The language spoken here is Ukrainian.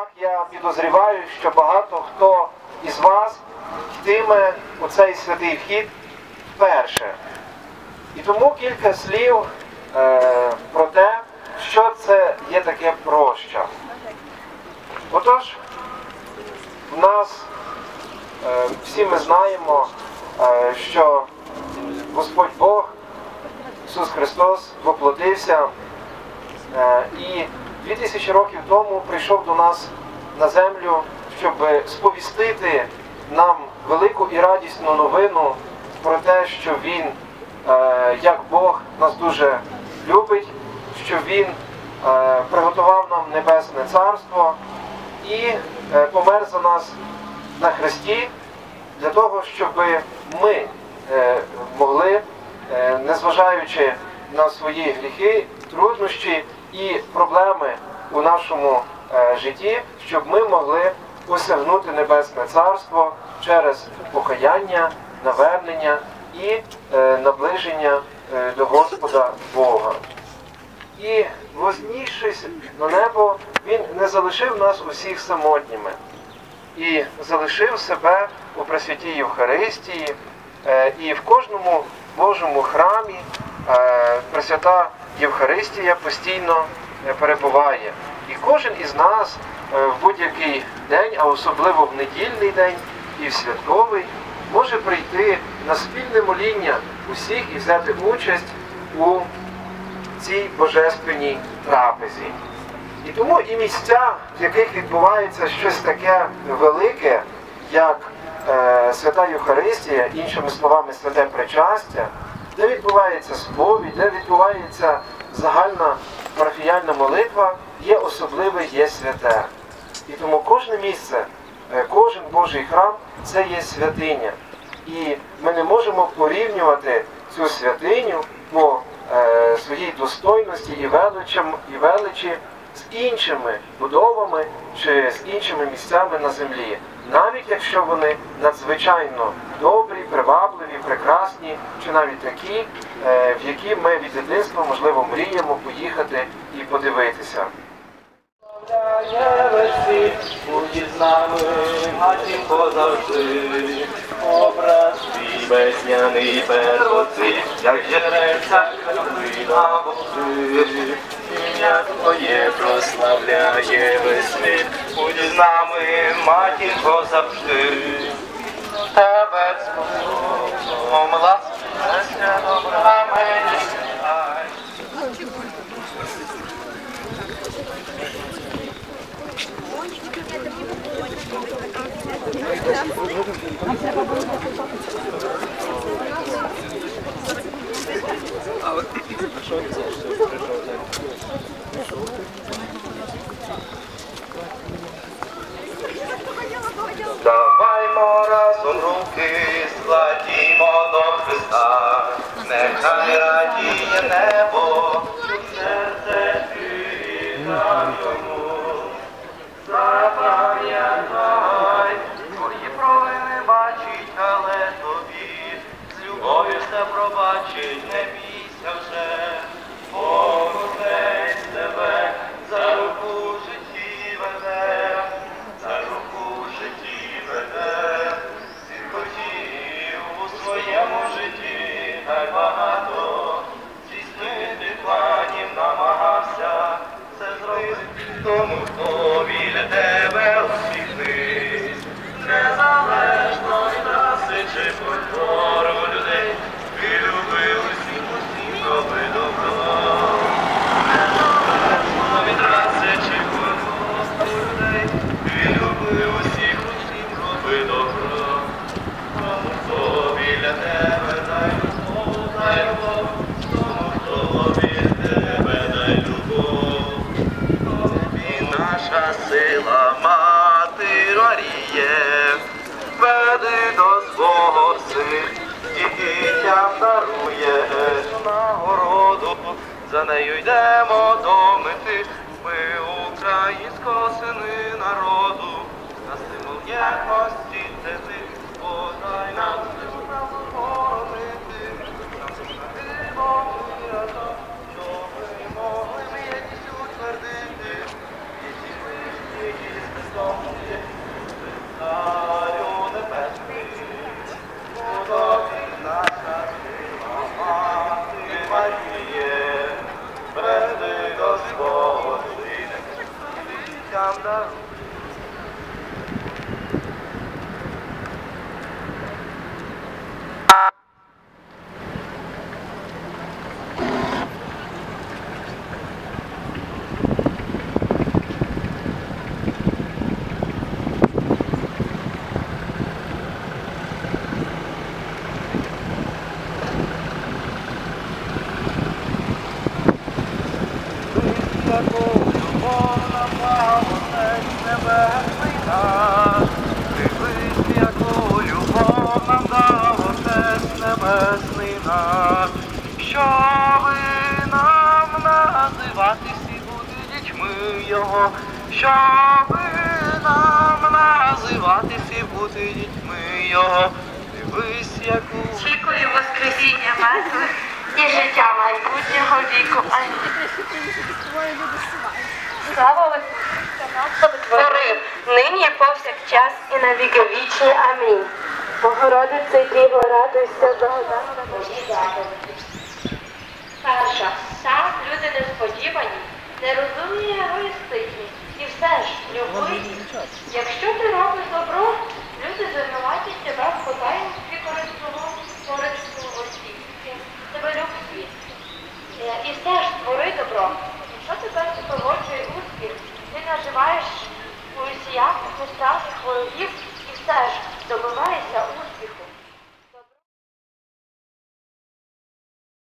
Так я підозріваю, що багато хто із вас йтиме у цей святий вхід вперше. І тому кілька слів е, про те, що це є таке проща. Отож, в нас е, всі ми знаємо, е, що Господь Бог, Ісус Христос, воплотився е, і 2000 років тому прийшов до нас на землю, щоб сповістити нам велику і радісну новину про те, що Він, е, як Бог, нас дуже любить, що Він е, приготував нам небесне царство і е, помер за нас на хресті для того, щоб ми могли, незважаючи на свої гріхи, труднощі і проблеми у нашому е, житті, щоб ми могли осягнути небесне царство через покаяння, навернення і е, наближення е, до Господа Бога. І вознісшись на небо, він не залишив нас усіх самотніми і залишив себе у Пресвятій Євхаристії і в кожному Божому храмі Пресвята Євхаристія постійно е, перебуває. І кожен із нас е, в будь-який день, а особливо в недільний день і в святковий, може прийти на спільне моління усіх і взяти участь у цій божественній трапезі. І тому і місця, в яких відбувається щось таке велике, як е, свята Євхаристія, іншими словами, святе причастя, де відбувається сповідь, де відбувається загальна парафіяльна молитва, є особливе, є святе. І тому кожне місце, е, кожен Божий храм це є святиня. І ми не можемо порівнювати цю святиню по е, своїй достойності і величам, і величі з іншими будовами чи з іншими місцями на землі, навіть якщо вони надзвичайно добрі, привабливі, прекрасні, чи навіть такі, е, в які ми від дитинства, можливо, мріємо поїхати і подивитися. Будь з нами, матінко завжди, образ твій весняний пероци, як жерельця калина води. Ім'я Твоє прославляє світ, будь з нами, матінко завжди. Тебе ласки, добра мені, ай. Даваймо разом руки, складімо до Христа, нехай радіє небо, так багато, здійснити планів намагався, це зробити тому, хто біля тебе усміхнись, незалежно від раси чи культуру людей, ти любив усіх усіх, роби добро. Незалежно від раси чи культуру людей, ти любив усіх усіх, роби добро. За нею йдемо до мети, нам даруй. Дивись, Щоби нам називатись і бути дітьми Його. Дивись, яку Очікую Воскресіння мертвих і життя майбутнього віку. Слава творив, нині повсякчас і на віки вічні. Амінь. Богородице, Діво, радуйся, благодатна. Перша. Так, люди несподівані, нерозумні і егоїстичні. І все ж, люби їх. Якщо ти робиш добро, люди звинуватять тебе в хозяїнстві користувачі. Тебе любить світ. Е, І все ж твори добро. Якщо тебе супроводжує успіх, ти наживаєш у и нещасних